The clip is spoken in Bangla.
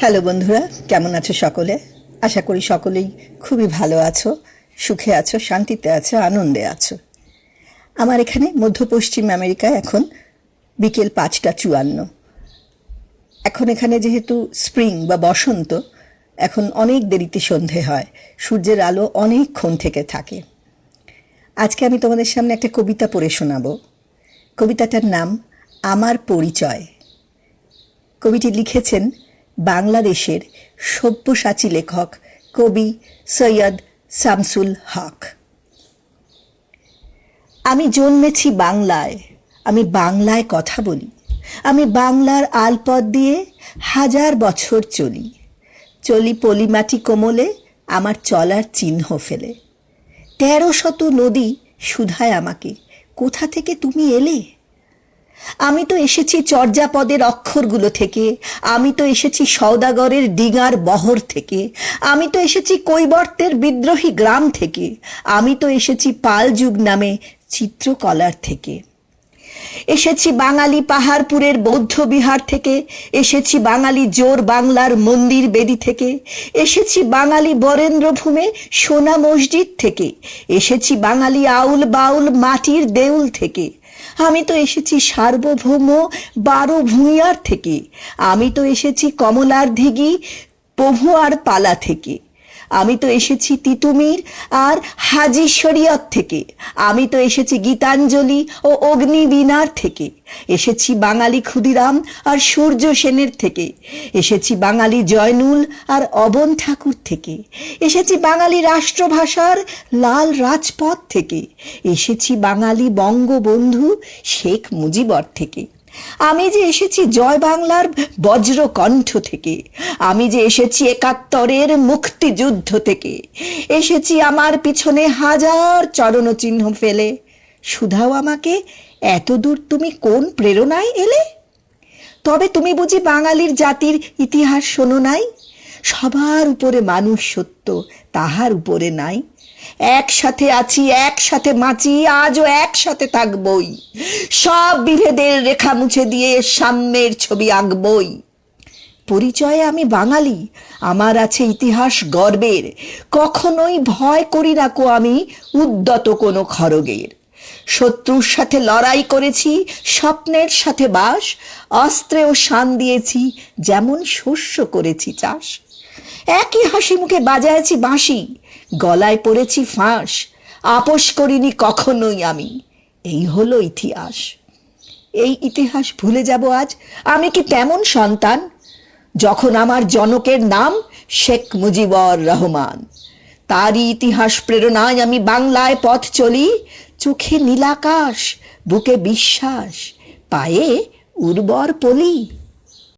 হ্যালো বন্ধুরা, কেমন আছো সকলে? আশা করি সকলেই খুবই ভালো আছো, সুখে আছো, শান্তিতে আছো, আনন্দে আছো। আমার এখানে মধ্য পশ্চিম আমেরিকায় এখন বিকেল পাঁচটা চুয়ান্ন। এখন এখানে যেহেতু স্প্রিং বা বসন্ত, এখন অনেক দেরিতে সন্ধে হয়, সূর্যের আলো অনেকক্ষণ থেকে থাকে। আজকে আমি তোমাদের সামনে একটা কবিতা পড়ে শোনাবো। কবিতাটার নাম, আমার পরিচয়। কবিটি লিখেছেন বাংলাদেশের সব্যসাচী লেখক কবি সৈয়দ শামসুল হক। আমি জন্মেছি বাংলায়, আমি বাংলায় কথা বলি, আমি বাংলার আলপথ দিয়ে হাজার বছর চলি চলি পলিমাটি কোমলে আমার চলার চিহ্ন ফেলে। তেরো শত নদী সুধায় আমাকে, কোথা থেকে তুমি এলে? আমি তো এসেছি চর্যাপদের অক্ষরগুলো থেকে। আমি তো এসেছি সৌদাগরের ডিঙার বহর থেকে। আমি তো এসেছি কৈবর্তের বিদ্রোহী গ্রাম থেকে। আমি তো এসেছি পালযুগ নামে চিত্রকলার থেকে। এসেছি বাঙালি পাহাড়পুরের বৌদ্ধ বিহার থেকে। এসেছি বাঙালি জোর বাংলার মন্দির বেদি থেকে। এসেছি বাঙালি বরেন্দ্রভূমে সোনা মসজিদ থেকে। এসেছি বাঙালি আউল বাউল মাটির দেউল থেকে। আমি তো এসেছি সার্বভৌম বারো ভূঁইয়ার থেকে। আমি তো এসেছি কমলার দিঘি আর পালা থেকে। আমি তো এসেছি তিতুমির আর হাজি শরিয়ত থেকে। আমি তো এসেছি গীতাঞ্জলি ও অগ্নিবীণার থেকে। এসেছি বাঙালি ক্ষুদিরাম আর সূর্য সেনের থেকে। এসেছি বাঙালি জয়নুল আর অবন ঠাকুর থেকে। এসেছি বাঙালি রাষ্ট্রভাষার লাল রাজপথ থেকে। এসেছি বাঙালি বঙ্গবন্ধু শেখ মুজিবর থেকে। আমি যে এসেছি জয় বাংলার বজ্র কণ্ঠ থেকে, আমি যে এসেছি একাত্তরের মুক্তিযুদ্ধ থেকে, এসেছি আমার পিছনে হাজার চরণচিহ্ন ফেলে। সুধাও আমাকে এত দূর তুমি কোন প্রেরণায় এলে? তবে তুমি বুঝি বাঙালির জাতির ইতিহাস শোনো নাই? সবার উপরে মানুষ সত্য, তাহার উপরে নাই। একসাথে আছি, একসাথে মাছি আজও একসাথে থাকবই। সব বিভেদের রেখা মুছে দিয়ে সাম্যের ছবি আঁকবই। পরিচয়ে আমি বাঙালি, আমার আছে ইতিহাস গর্বের। কখনোই ভয় করি না কো আমি উদ্যত কোনো খড়গের। শত্রুর সাথে লড়াই করেছি, স্বপ্নের সাথে বাস, অস্ত্রেও শান দিয়েছি, যেমন শস্য করেছি চাষ। একই হাসি মুখে বাজাইছি বাঁশি। গলায় পড়েছি ফাঁস। আপোষ করিনি কখনোই আমি। এই হলো ইতিহাস। এই ইতিহাস ভুলে যাব আজ। আমি কি তেমন সন্তান? যখন আমার জনকের নাম শেখ মুজিবর রহমান। তারই ইতিহাস প্রেরণায় আমি বাংলায় পথ চলি। চোখে নীলাকাশ বুকে বিশ্বাস, পায়ে উর্বর পলি।